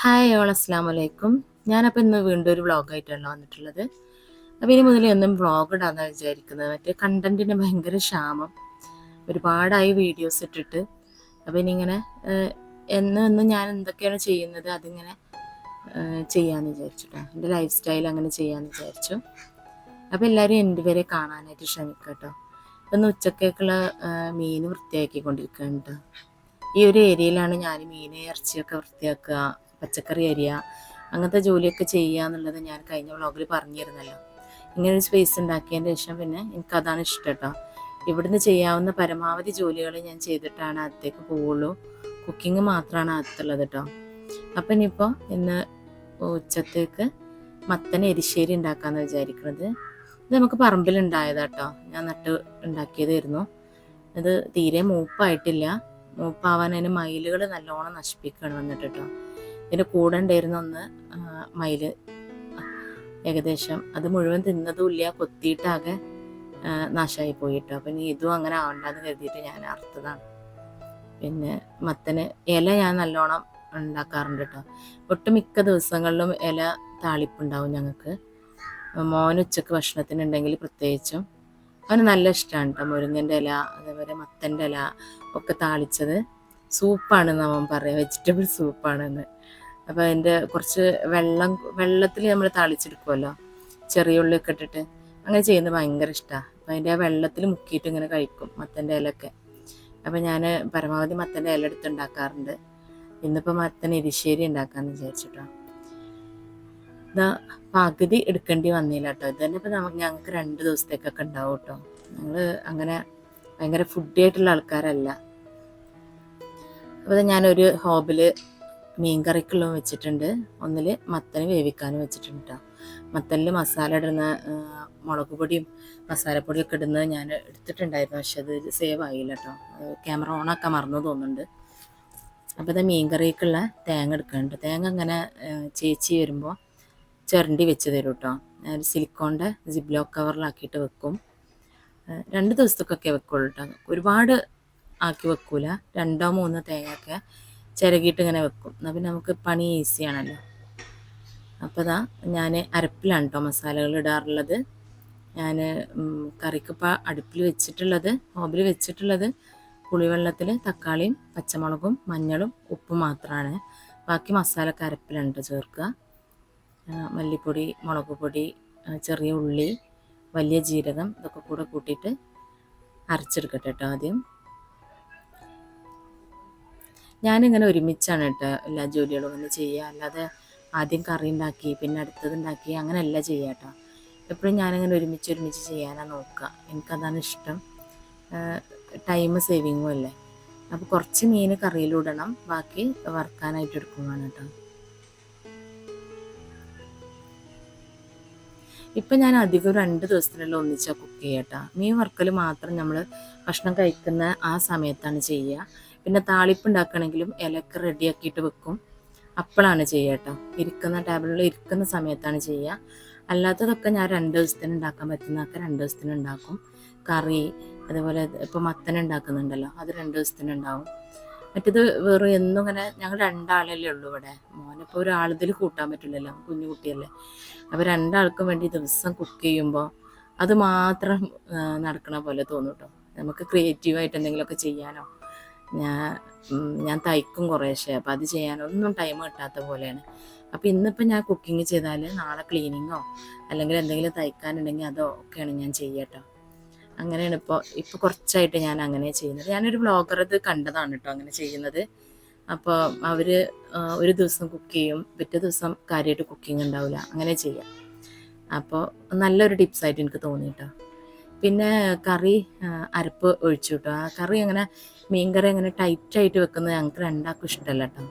Hi all അസ്സാം വലൈക്കും ഞാനപ്പോൾ ഇന്ന് വീണ്ടും ഒരു വ്ളോഗായിട്ടാണ് വന്നിട്ടുള്ളത്. അപ്പോൾ ഇനി മുതൽ ഒന്നും വ്ളോഗ് ഇടാന്നാണ് വിചാരിക്കുന്നത്. മറ്റേ കണ്ടന്റിന് ഭയങ്കര ക്ഷാമം. ഒരുപാടായി വീഡിയോസ് ഇട്ടിട്ട്. അപ്പോൾ ഇനി ഇങ്ങനെ എന്ന് എന്നും ഞാൻ എന്തൊക്കെയാണ് ചെയ്യുന്നത് അതിങ്ങനെ ചെയ്യാമെന്ന് വിചാരിച്ചിട്ടാണ് എന്റെ ലൈഫ് സ്റ്റൈൽ അങ്ങനെ ചെയ്യാമെന്ന് വിചാരിച്ചു. അപ്പോൾ എല്ലാവരും എന്റെ വരെ കാണാനായിട്ട് ക്ഷമിക്കുക കേട്ടോ ഇന്ന് ഉച്ചക്കേക്കുള്ള മീൻ മീൻ വൃത്തിയാക്കിക്കൊണ്ടിരിക്കുന്നുണ്ട് ഈ ഒരു ഏരിയയിലാണ് ഞാൻ മീനെ ഇറച്ചിയൊക്കെ വൃത്തിയാക്കുക പച്ചക്കറി അരിയ അങ്ങനത്തെ ജോലിയൊക്കെ ചെയ്യുക എന്നുള്ളത് ഞാൻ കഴിഞ്ഞ വ്ളോഗിൽ പറഞ്ഞിരുന്നല്ലോ. ഇങ്ങനെ ഒരു സ്പേസ് ഉണ്ടാക്കിയതിന് ശേഷം പിന്നെ എനിക്കതാണ് ഇഷ്ടം കേട്ടോ ഇവിടുന്ന് ചെയ്യാവുന്ന പരമാവധി ജോലികൾ ഞാൻ ചെയ്തിട്ടാണ് അകത്തേക്ക് പോവുള്ളൂ. കുക്കിംഗ് മാത്രമാണ് അകത്തുള്ളത് കേട്ടോ അപ്പം ഇനിയിപ്പോൾ ഇന്ന് ഉച്ചത്തേക്ക് മത്തൻ എരിശ്ശേരി ഉണ്ടാക്കാമെന്ന് വിചാരിക്കുന്നത് ഇത് നമുക്ക് പറമ്പിലുണ്ടായതാട്ടോ ഞാൻ നട്ട് ഉണ്ടാക്കിയതായിരുന്നു. ഇത് തീരെ മൂപ്പായിട്ടില്ല. മൂപ്പാവാൻ അതിന് മയിലുകൾ നല്ലോണം നശിപ്പിക്കുകയാണ് വന്നിട്ട് കേട്ടോ ഇതിന്റെ കൂടെ ഉണ്ടായിരുന്ന ഒന്ന് മയിൽ. ഏകദേശം അത് മുഴുവൻ തിന്നതുമില്ല കൊത്തിയിട്ടാകെ നാശമായി പോയിട്ടോ. അപ്പം ഇനി ഇതും അങ്ങനെ ആവണ്ടെന്ന് കരുതിയിട്ട് ഞാൻ അറുത്തതാണ്. പിന്നെ മത്തന് ഇല ഞാൻ നല്ലോണം ഉണ്ടാക്കാറുണ്ട് കേട്ടോ ഒട്ടുമിക്ക ദിവസങ്ങളിലും ഇല താളിപ്പുണ്ടാവും ഞങ്ങൾക്ക്. മോന് ഉച്ചയ്ക്ക് ഭക്ഷണത്തിനുണ്ടെങ്കിൽ പ്രത്യേകിച്ചും. അവന് നല്ല ഇഷ്ടമാണ് കേട്ടോ മുരിങ്ങന്റെ ഇല അതേപോലെ മത്തന്റെ ഇല ഒക്കെ താളിച്ചത്. സൂപ്പാണെന്ന് അവൻ പറയാം വെജിറ്റബിൾ സൂപ്പാണെന്ന്. അപ്പോൾ അതിന്റെ കുറച്ച് വെള്ളം വെള്ളത്തിൽ നമ്മൾ തളിച്ചെടുക്കുമല്ലോ ചെറിയ ഉള്ളിയൊക്കെ ഇട്ടിട്ട്. അങ്ങനെ ചെയ്യുന്നത് ഭയങ്കര ഇഷ്ടമാണ് അപ്പോൾ അതിന്റെ ആ വെള്ളത്തിൽ മുക്കിയിട്ട് ഇങ്ങനെ കഴിക്കും മത്തന്റെ ഇലയൊക്കെ. അപ്പോൾ ഞാൻ പരമാവധി മത്തന്റെ ഇല എടുത്ത് ഉണ്ടാക്കാറുണ്ട്. ഇന്നിപ്പോൾ മത്തൻ എരിശ്ശേരി ഉണ്ടാക്കാമെന്ന് വിചാരിച്ചിട്ടോ. ഇതാ പകുതി എടുക്കേണ്ടി വന്നില്ല കേട്ടോ ഇത് തന്നെ ഇപ്പം നമുക്ക് ഞങ്ങൾക്ക് രണ്ട് ദിവസത്തേക്കൊക്കെ ഉണ്ടാവും കേട്ടോ ഞങ്ങൾ അങ്ങനെ ഭയങ്കര ഫുഡി ആയിട്ടുള്ള ആൾക്കാരല്ല. അപ്പോൾ ഞാനൊരു ഹോബിൽ മീൻ കറിക്കുള്ളതും വെച്ചിട്ടുണ്ട്. ഒന്നിൽ മത്തന് വേവിക്കാനും വെച്ചിട്ടുണ്ട് കേട്ടോ മത്തനിൽ മസാല ഇടുന്ന മുളക് പൊടിയും മസാലപ്പൊടിയൊക്കെ ഇടുന്നത് ഞാൻ എടുത്തിട്ടുണ്ടായിരുന്നു. പക്ഷെ അത് സേവ് ആയില്ല കേട്ടോ ക്യാമറ ഓണാക്കാൻ മറന്നു തോന്നുന്നുണ്ട്. അപ്പോൾ ഇത് മീൻ കറിക്കുള്ള തേങ്ങ എടുക്കുന്നുണ്ട് തേങ്ങ അങ്ങനെ ചേച്ചി വരുമ്പോൾ ചിരണ്ടി വെച്ച് തരും കേട്ടോ ഞാൻ സിലിക്കോണിന്റെ ജിബ്ലോ കവറിലാക്കിയിട്ട് വെക്കും. രണ്ട് ദിവസത്തേക്കൊക്കെ വെക്കുള്ളൂ കേട്ടോ ഒരുപാട് ആക്കി വെക്കൂല. രണ്ടോ മൂന്നോ തേങ്ങയൊക്കെ ചിരകിയിട്ട് ഇങ്ങനെ വെക്കും. എന്നാൽ പിന്നെ നമുക്ക് പണി ഈസിയാണല്ലോ അപ്പോൾ ഇതാ ഞാൻ അരപ്പിലാണ് കേട്ടോ മസാലകൾ ഇടാറുള്ളത്. ഞാൻ കറിക്കിപ്പോൾ അടുപ്പിൽ വെച്ചിട്ടുള്ളത് ഹോബിൽ വെച്ചിട്ടുള്ളത് പുളിവെള്ളത്തിൽ തക്കാളിയും പച്ചമുളകും മഞ്ഞളും ഉപ്പും മാത്രമാണ് ബാക്കി മസാല കരപ്പിലുണ്ട് ചേർക്കുക. മല്ലിപ്പൊടി മുളക് പൊടി ചെറിയ ഉള്ളി വലിയ ജീരകം ഇതൊക്കെ കൂടെ കൂട്ടിയിട്ട് അരച്ചെടുക്കട്ടെ കേട്ടോ ആദ്യം. ഞാനിങ്ങനെ ഒരുമിച്ചാണ് കേട്ടോ എല്ലാ ജോലികളും ഇങ്ങനെ ചെയ്യുക. അല്ലാതെ ആദ്യം കറി ഉണ്ടാക്കി പിന്നെ അടുത്തത് ഉണ്ടാക്കി അങ്ങനെയല്ല ചെയ്യുക കേട്ടോ. എപ്പോഴും ഞാനിങ്ങനെ ഒരുമിച്ച് ഒരുമിച്ച് ചെയ്യാനാണ് നോക്കുക. എനിക്കതാണ് ഇഷ്ടം. ടൈം സേവിങ്ങും അല്ലേ? അപ്പോൾ കുറച്ച് മീൻ കറിയിലിടണം ബാക്കി വറുക്കാനായിട്ട് എടുക്കുന്നതാണ് കേട്ടോ. ഇപ്പം ഞാൻ അധികം രണ്ട് ദിവസത്തിനുള്ള ഒന്നിച്ചാൽ കുക്ക് ചെയ്യട്ടോ മീൻ വറുക്കൽ മാത്രം നമ്മൾ ഭക്ഷണം കഴിക്കുന്ന ആ സമയത്താണ് ചെയ്യുക. പിന്നെ താളിപ്പ് ഉണ്ടാക്കണമെങ്കിലും ഇലക്ക് റെഡിയാക്കിയിട്ട് വെക്കും. അപ്പോഴാണ് ചെയ്യുക കേട്ടോ. ഇരിക്കുന്ന ടേബിളിൽ ഇരിക്കുന്ന സമയത്താണ് ചെയ്യുക. അല്ലാത്തതൊക്കെ ഞാൻ രണ്ട് ദിവസത്തിന് ഉണ്ടാക്കാൻ പറ്റുന്നതൊക്കെ രണ്ട് ദിവസത്തിന് ഉണ്ടാക്കും. കറി അതുപോലെ ഇപ്പോൾ മത്തൻ ഉണ്ടാക്കുന്നുണ്ടല്ലോ അത് രണ്ട് ദിവസത്തിന് ഉണ്ടാവും. മറ്റേത് വെറും എന്നും ഇങ്ങനെ ഞങ്ങൾ രണ്ടാളല്ലേ ഉള്ളൂ ഇവിടെ. മോനിപ്പോൾ ഒരാളിതിൽ കൂട്ടാൻ പറ്റില്ലല്ലോ കുഞ്ഞു കുട്ടിയല്ലേ. അപ്പോൾ രണ്ടാൾക്കും വേണ്ടി ദിവസം കുക്ക് ചെയ്യുമ്പോൾ അത് മാത്രം നടക്കണ പോലെ തോന്നും കേട്ടോ. നമുക്ക് ക്രിയേറ്റീവായിട്ട് എന്തെങ്കിലുമൊക്കെ ചെയ്യാനോ ഞാൻ ഞാൻ തയ്ക്കും കുറേശ്ശെ. അപ്പോൾ അത് ചെയ്യാനൊന്നും ടൈം കിട്ടാത്ത പോലെയാണ്. അപ്പോൾ ഇന്നിപ്പോൾ ഞാൻ കുക്കിംഗ് ചെയ്താൽ നാളെ ക്ലീനിങ്ങോ അല്ലെങ്കിൽ എന്തെങ്കിലും തയ്ക്കാനുണ്ടെങ്കിൽ അതോ ഒക്കെയാണ് ഞാൻ ചെയ്യട്ടോ അങ്ങനെയാണ് ഇപ്പോൾ ഇപ്പോൾ കുറച്ചായിട്ട് ഞാൻ അങ്ങനെ ചെയ്യുന്നത്. ഞാനൊരു വ്ളോഗർ ഇത് കണ്ടതാണ് കേട്ടോ അങ്ങനെ ചെയ്യുന്നത്. അപ്പോൾ അവർ ഒരു ദിവസം കുക്ക് ചെയ്യും പിറ്റേ ദിവസം കാര്യമായിട്ട് കുക്കിംഗ് ഉണ്ടാവില്ല അങ്ങനെ ചെയ്യാം. അപ്പോൾ നല്ലൊരു ടിപ്സായിട്ട് എനിക്ക് തോന്നി കേട്ടോ പിന്നെ കറി അരപ്പ് ഒഴിച്ചു കിട്ടും ആ കറി അങ്ങനെ മീൻ കറി അങ്ങനെ ടൈറ്റായിട്ട് വെക്കുന്നത് ഞങ്ങൾക്ക് രണ്ടാൾക്കും ഇഷ്ടമല്ല കേട്ടോ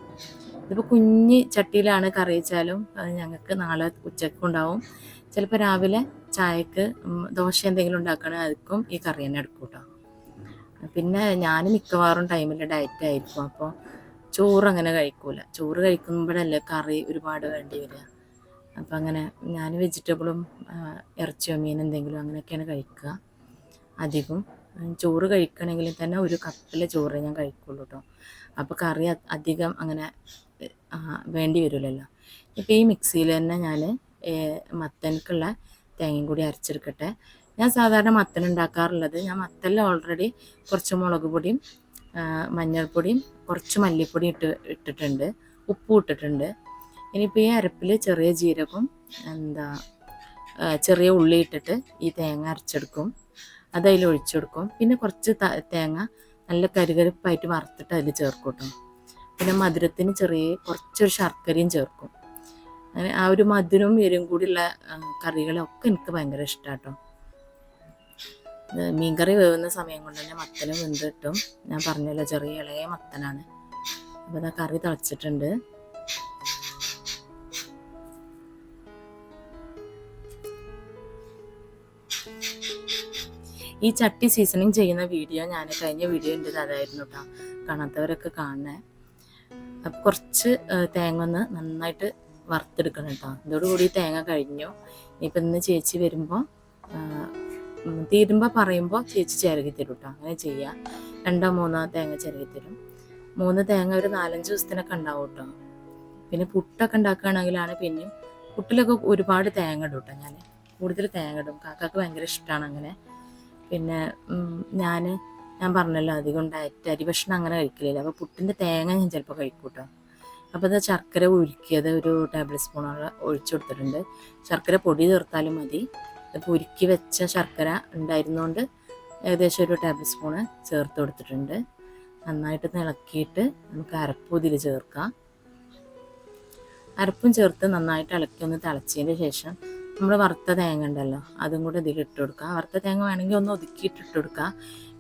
ഇതിപ്പോൾ കുഞ്ഞ് ചട്ടിയിലാണ് കറി വെച്ചാലും ഞങ്ങൾക്ക് നാളെ ഉച്ചയ്ക്ക് ഉണ്ടാവും. ചിലപ്പോൾ രാവിലെ ചായക്ക് ദോശ എന്തെങ്കിലും ഉണ്ടാക്കണേ അതിക്കും ഈ കറി തന്നെ എടുക്കും കേട്ടോ പിന്നെ ഞാൻ മിക്കവാറും ടൈമിൽ ഡയറ്റ് ആയിരിക്കും. അപ്പോൾ ചോറ് അങ്ങനെ കഴിക്കൂല. ചോറ് കഴിക്കുമ്പോഴല്ലേ കറി ഒരുപാട് വേണ്ടി വരിക. അപ്പം അങ്ങനെ ഞാൻ വെജിറ്റബിളും ഇറച്ചിയോ മീൻ എന്തെങ്കിലും അങ്ങനെയൊക്കെയാണ് കഴിക്കുക. അധികം ചോറ് കഴിക്കണമെങ്കിൽ തന്നെ ഒരു കപ്പിലെ ചോറ് ഞാൻ കഴിക്കുള്ളൂ കേട്ടോ അപ്പോൾ കറി അധികം അങ്ങനെ വേണ്ടി വരുമല്ലോ ഇപ്പോൾ ഈ മിക്സിയിൽ തന്നെ ഞാൻ മത്തനക്കുള്ള തേങ്ങയും കൂടി അരച്ചെടുക്കട്ടെ. ഞാൻ സാധാരണ മത്തൻ ഉണ്ടാക്കാറുള്ളത് ഞാൻ മത്തനിൽ ഓൾറെഡി കുറച്ച് മുളക് പൊടിയും മഞ്ഞൾപ്പൊടിയും കുറച്ച് മല്ലിപ്പൊടി ഇട്ട് ഇട്ടിട്ടുണ്ട്. ഉപ്പും ഇട്ടിട്ടുണ്ട്. ഇനിയിപ്പോൾ ഈ അരപ്പിൽ ചെറിയ ജീരകം എന്താ ചെറിയ ഉള്ളി ഇട്ടിട്ട് ഈ തേങ്ങ അരച്ചെടുക്കും. അത് അതിൽ ഒഴിച്ചെടുക്കും. പിന്നെ കുറച്ച് തേങ്ങ നല്ല കരുകരുപ്പായിട്ട് വറുത്തിട്ട് അതിൽ ചേർക്കും പിന്നെ മധുരത്തിന് ചെറിയ കുറച്ചൊരു ശർക്കരയും ചേർക്കും. അങ്ങനെ ആ ഒരു മധുരവും എരും കൂടിയുള്ള കറികളൊക്കെ എനിക്ക് ഭയങ്കര ഇഷ്ടമാട്ടോ മീൻകറി വേവുന്ന സമയം കൊണ്ട് തന്നെ മത്തനും വെന്ത് കിട്ടും. ഞാൻ പറഞ്ഞല്ലോ ചെറിയ ഇളയ മത്തനാണ്. അപ്പോൾ കറി തിളച്ചിട്ടുണ്ട്. ഈ ചട്ടി സീസണിങ് ചെയ്യുന്ന വീഡിയോ ഞാൻ കഴിഞ്ഞ വീഡിയോ ഉണ്ട് അതായിരുന്നു കേട്ടോ കാണാത്തവരൊക്കെ കാണണേ. അപ്പം കുറച്ച് തേങ്ങ ഒന്ന് നന്നായിട്ട് വറുത്തെടുക്കണം കേട്ടോ ഇതോടുകൂടി തേങ്ങ കഴിഞ്ഞു. ഇനിയിപ്പോൾ ഇന്ന് ചേച്ചി വരുമ്പോൾ തീരുമ്പോൾ പറയുമ്പോൾ ചേച്ചി ചിരകി തരും കേട്ടോ അങ്ങനെ ചെയ്യുക രണ്ടോ മൂന്നോ തേങ്ങ ചിരകി തരും. മൂന്ന് തേങ്ങ ഒരു നാലഞ്ച് ദിവസത്തിനൊക്കെ ഉണ്ടാവും കേട്ടോ പിന്നെ പുട്ടൊക്കെ ഉണ്ടാക്കുകയാണെങ്കിലാണ് പിന്നെയും പുട്ടിലൊക്കെ ഒരുപാട് തേങ്ങ ഇടും കേട്ടോ ഞാൻ കൂടുതൽ തേങ്ങ ഇടും. കാക്കാക്ക് ഭയങ്കര ഇഷ്ടമാണ് അങ്ങനെ. പിന്നെ ഞാൻ ഞാൻ പറഞ്ഞല്ലോ അധികം ഡയറ്റ് അരി ഭക്ഷണം അങ്ങനെ കഴിക്കലില്ല. അപ്പോൾ പുട്ടിന്റെ തേങ്ങ ഞാൻ ചിലപ്പോൾ കഴിക്കും കേട്ടോ അപ്പോൾ അത് ശർക്കര ഉരുക്കിയത് ഒരു ടേബിൾ സ്പൂണോളം ഒഴിച്ചു കൊടുത്തിട്ടുണ്ട്. ശർക്കര പൊടി ചേർത്താലും മതി. അപ്പോൾ ഉരുക്കി വെച്ച ശർക്കര ഉണ്ടായിരുന്നുകൊണ്ട് ഏകദേശം ഒരു ടേബിൾ സ്പൂണ് ചേർത്ത് കൊടുത്തിട്ടുണ്ട്. നന്നായിട്ട് ഇളക്കിയിട്ട് നമുക്ക് അരപ്പും ഇതിൽ ചേർക്കാം. അരപ്പും ചേർത്ത് നന്നായിട്ട് ഇളക്കി ഒന്ന് തിളച്ചതിന് ശേഷം നമ്മൾ വറുത്ത തേങ്ങ ഉണ്ടല്ലോ അതും കൂടെ ഇതിൽ ഇട്ട് കൊടുക്കുക. വറുത്ത തേങ്ങ വേണമെങ്കിൽ ഒന്ന് ഒതുക്കിയിട്ട് ഇട്ട് കൊടുക്കുക.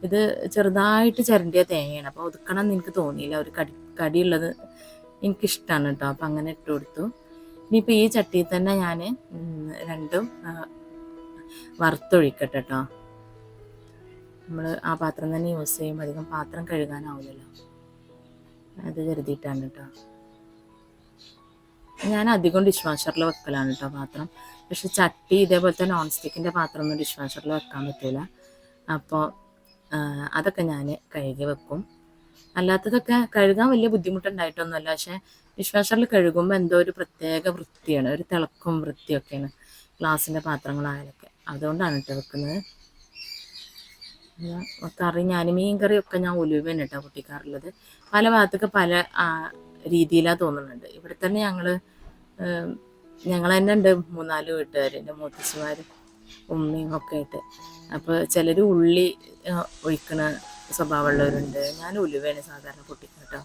ഇത് ചെറുതായിട്ട് ചിരണ്ടിയ തേങ്ങയാണ്. അപ്പോൾ ഒതുക്കണം എന്ന് എനിക്ക് തോന്നിയില്ല. ഒരു കടി കടിയുള്ളത് എനിക്കിഷ്ടമാണ് കേട്ടോ. അപ്പം അങ്ങനെ ഇട്ട് കൊടുത്തു. ഇനിയിപ്പോൾ ഈ ചട്ടിയിൽ തന്നെ ഞാൻ രണ്ടും വറുത്തൊഴിക്കട്ടെ കേട്ടോ. നമ്മൾ ആ പാത്രം തന്നെ യൂസ് ചെയ്യുമ്പോൾ അധികം പാത്രം കഴുകാനാവില്ലല്ലോ അത് കരുതിയിട്ടാണ് കേട്ടോ. ഞാൻ അധികം ഡിഷ് വാഷറിൽ വെക്കലാണ് കേട്ടോ പാത്രം. പക്ഷെ ചട്ടി ഇതേപോലത്തെ നോൺ സ്റ്റിക്കിന്റെ പാത്രമൊന്നും ഡിഷ് വാഷറിൽ വെക്കാൻ പറ്റില്ല അപ്പോൾ അതൊക്കെ ഞാൻ കഴുകി വെക്കും. അല്ലാത്തതൊക്കെ കഴുകാൻ വലിയ ബുദ്ധിമുട്ടുണ്ടായിട്ടൊന്നുമല്ല. പക്ഷേ ഡിഷ് വാഷറിൽ കഴുകുമ്പോൾ എന്തോ ഒരു പ്രത്യേക വൃത്തിയാണ് ഒരു തിളക്കും വൃത്തിയൊക്കെയാണ് ഗ്ലാസിന്റെ പാത്രങ്ങളായാലൊക്കെ. അതുകൊണ്ടാണ് കേട്ടോ വെക്കുന്നത്. കറി ഞാൻ മീൻ കറിയൊക്കെ ഞാൻ ഉലുവയാണ് കേട്ടോ പൊട്ടിക്കാറുള്ളത്. പല ഭാഗത്തൊക്കെ പല രീതിയിലാണ് തോന്നുന്നുണ്ട്. ഇവിടെ തന്നെ ഞങ്ങൾ ഞങ്ങൾ തന്നെ ഉണ്ട് മൂന്നാൽ വീട്ടുകാർ എന്റെ മുത്തശ്ശിമാരും ഉമ്മയും ഒക്കെ ആയിട്ട് അപ്പോൾ ചിലർ ഉള്ളി ഒഴിക്കണ സ്വഭാവമുള്ളവരുണ്ട്. ഞാൻ ഉലുവയാണ് സാധാരണ പൊട്ടിക്കുക കേട്ടോ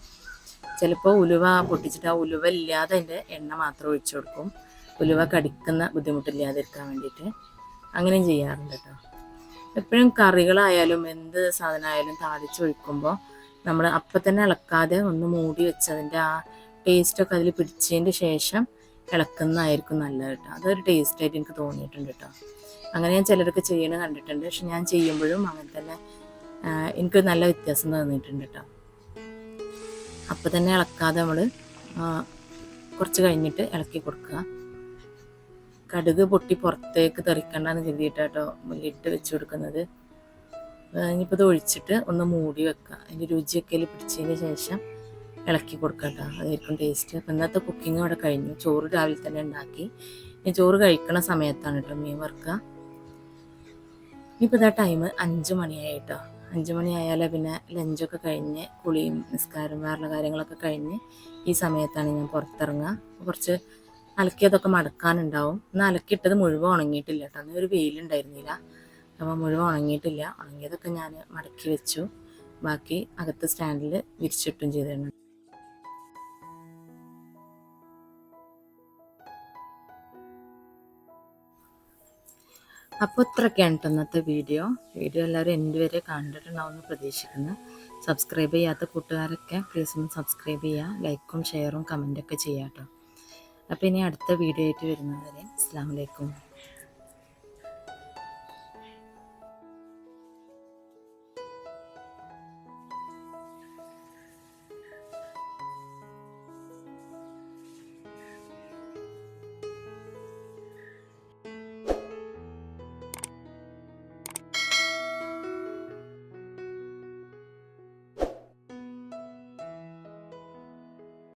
ചിലപ്പോൾ ഉലുവ പൊട്ടിച്ചിട്ട് ആ ഉലുവ ഇല്ലാതെ അതിന്റെ എണ്ണ മാത്രം ഒഴിച്ചു കൊടുക്കും. ഉലുവ കടിക്കുന്ന ബുദ്ധിമുട്ടില്ലാതിരിക്കാൻ വേണ്ടിയിട്ട് അങ്ങനെയും ചെയ്യാറുണ്ട് കേട്ടോ എപ്പോഴും കറികളായാലും എന്ത് സാധനമായാലും താളിച്ചൊഴിക്കുമ്പോൾ നമ്മൾ അപ്പം തന്നെ ഇളക്കാതെ ഒന്ന് മൂടി വെച്ച് അതിന്റെ ആ ടേസ്റ്റൊക്കെ അതിൽ പിടിച്ചതിന്റെ ശേഷം ഇളക്കുന്നതായിരിക്കും നല്ലത് കേട്ടോ. അതൊരു ടേസ്റ്റായിട്ട് എനിക്ക് തോന്നിയിട്ടുണ്ട് കേട്ടോ. അങ്ങനെ ഞാൻ ചിലരൊക്കെ ചെയ്യണത് കണ്ടിട്ടുണ്ട്. പക്ഷെ ഞാൻ ചെയ്യുമ്പോഴും അങ്ങനെ തന്നെ എനിക്ക് നല്ല വ്യത്യാസം തോന്നിയിട്ടുണ്ട് കേട്ടോ. അപ്പം തന്നെ ഇളക്കാതെ നമ്മൾ കുറച്ച് കഴിഞ്ഞിട്ട് ഇളക്കി കൊടുക്കുക. കടുക് പൊട്ടി പുറത്തേക്ക് തെറിക്കണ്ടെന്ന് കരുതിയിട്ടാട്ടോ മുല്ലിട്ട് വെച്ച് കൊടുക്കുന്നത്. ഇനിയിപ്പോൾ ഇത് ഒഴിച്ചിട്ട് ഒന്ന് മൂടി വെക്കുക. അതിന്റെ രുചിയൊക്കെ പിടിച്ചതിന് ശേഷം ഇളക്കി കൊടുക്കണ്ട അതായിരിക്കും ടേസ്റ്റ് അപ്പം ഇന്നത്തെ കുക്കിംഗ് അവിടെ കഴിഞ്ഞു. ചോറ് രാവിലെ തന്നെ ഉണ്ടാക്കി. ഇനി ചോറ് കഴിക്കണ സമയത്താണ് കേട്ടോ മീൻ വറുക്കുക ഇനിയിപ്പോൾ ഇതാ ടൈം അഞ്ച് മണിയായി കേട്ടോ അഞ്ച് മണിയായാലേ പിന്നെ ലഞ്ചൊക്കെ കഴിഞ്ഞ് കുളിയും നിസ്കാരം വേറെ കാര്യങ്ങളൊക്കെ കഴിഞ്ഞ് ഈ സമയത്താണ് ഞാൻ പുറത്തിറങ്ങുക. കുറച്ച് അലക്കിയതൊക്കെ മടക്കാനുണ്ടാവും. എന്നാൽ അലക്കിയിട്ടത് മുഴുവൻ ഉണങ്ങിയിട്ടില്ല കേട്ടോ അന്ന് ഒരു വെയിലുണ്ടായിരുന്നില്ല അപ്പോൾ മുഴുവൻ ഉണങ്ങിയിട്ടില്ല. ഉണങ്ങിയതൊക്കെ ഞാൻ മടക്കി വെച്ചു. ബാക്കി അകത്ത് സ്റ്റാൻഡിൽ വിരിച്ചിട്ടും ചെയ്തിരുന്നു അപ്പോൾ ഇത്രയൊക്കെയാണ് കേട്ടോ ഇന്നത്തെ വീഡിയോ വീഡിയോ എല്ലാവരും എന്റെ വരെ കണ്ടിട്ടുണ്ടാവുമെന്ന് പ്രതീക്ഷിക്കുന്നു. സബ്സ്ക്രൈബ് ചെയ്യാത്ത കൂട്ടുകാരൊക്കെ പ്ലീസ് ഒന്ന് സബ്സ്ക്രൈബ് ചെയ്യുക ലൈക്കും ഷെയറും കമന്റൊക്കെ ചെയ്യാം കേട്ടോ അപ്പോൾ ഇനി അടുത്ത വീഡിയോ ആയിട്ട് വരുന്നവരെ അസ്സാം വലൈക്കും